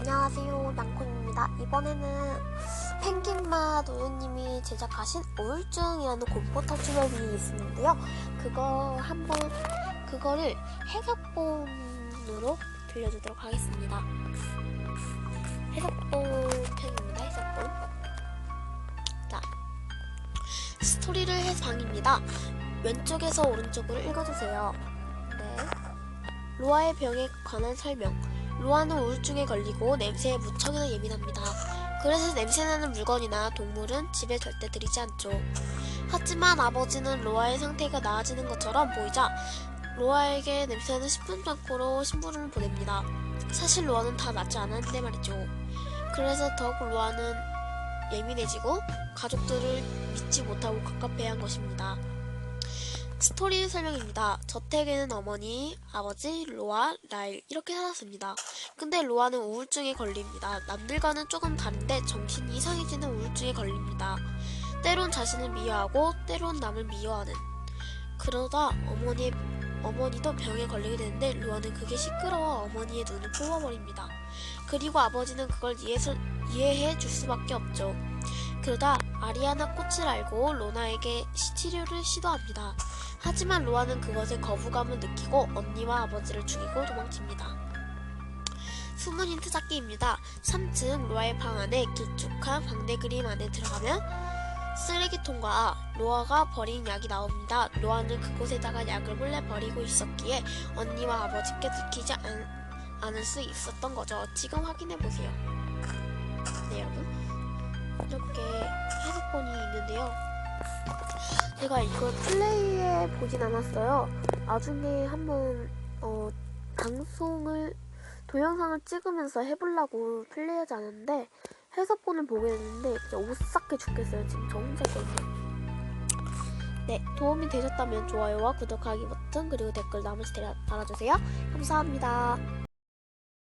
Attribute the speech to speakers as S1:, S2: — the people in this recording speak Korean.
S1: 안녕하세요. 양콘입니다. 이번에는 펭귄마 노유님이 제작하신 우울증이라는 공포 탈출맵이 있는데요. 그거 한번 그거를 해석본으로 들려주도록 하겠습니다. 해석본 편입니다 해석본. 자 스토리를 해서 방입니다. 왼쪽에서 오른쪽으로 읽어주세요. 네. 로아의 병에 관한 설명 로아는 우울증에 걸리고 냄새에 무척이나 예민합니다. 그래서 냄새나는 물건이나 동물은 집에 절대 들이지 않죠. 하지만 아버지는 로아의 상태가 나아지는 것처럼 보이자 로아에게 냄새나는 신분 창고로 신부름을 보냅니다. 사실 로아는 다 낫지 않았는데 말이죠. 그래서 더욱 로아는 예민해지고 가족들을 믿지 못하고 갑갑해야 한 것입니다. 스토리 설명입니다. 저택에는 어머니, 아버지, 로아, 라일 이렇게 살았습니다. 근데 로아는 우울증에 걸립니다. 남들과는 조금 다른데 정신이 이상해지는 우울증에 걸립니다. 때론 자신을 미워하고 때론 남을 미워하는. 그러다 어머니 어머니도 병에 걸리게 되는데 로아는 그게 시끄러워 어머니의 눈을 뽑아버립니다. 그리고 아버지는 그걸 이해해 줄 수밖에 없죠. 그러다 아리아나 꽃을 알고 로나에게 치료를 시도합니다. 하지만 로아는 그것에 거부감을 느끼고 언니와 아버지를 죽이고 도망칩니다. 숨은 힌트 찾기입니다. 3층 로아의 방 안에 길쭉한 방대 그림 안에 들어가면 쓰레기통과 로아가 버린 약이 나옵니다. 로아는 그곳에다가 약을 몰래 버리고 있었기에 언니와 아버지께 들키지 않, 않을 수 있었던 거죠. 지금 확인해 보세요. 네, 여러분. 이렇게 해석본이 있는데요. 제가 이걸 플레이해 보진 않았어요. 나중에 한번 어, 방송을 동영상을 찍으면서 해보려고 플레이하지 않았는데 해석본을 보게 됐는데 진짜 오싹해 죽겠어요. 지금 저 혼자 있거든요. 네, 도움이 되셨다면 좋아요와 구독하기 버튼 그리고 댓글 남으시 달아주세요. 감사합니다.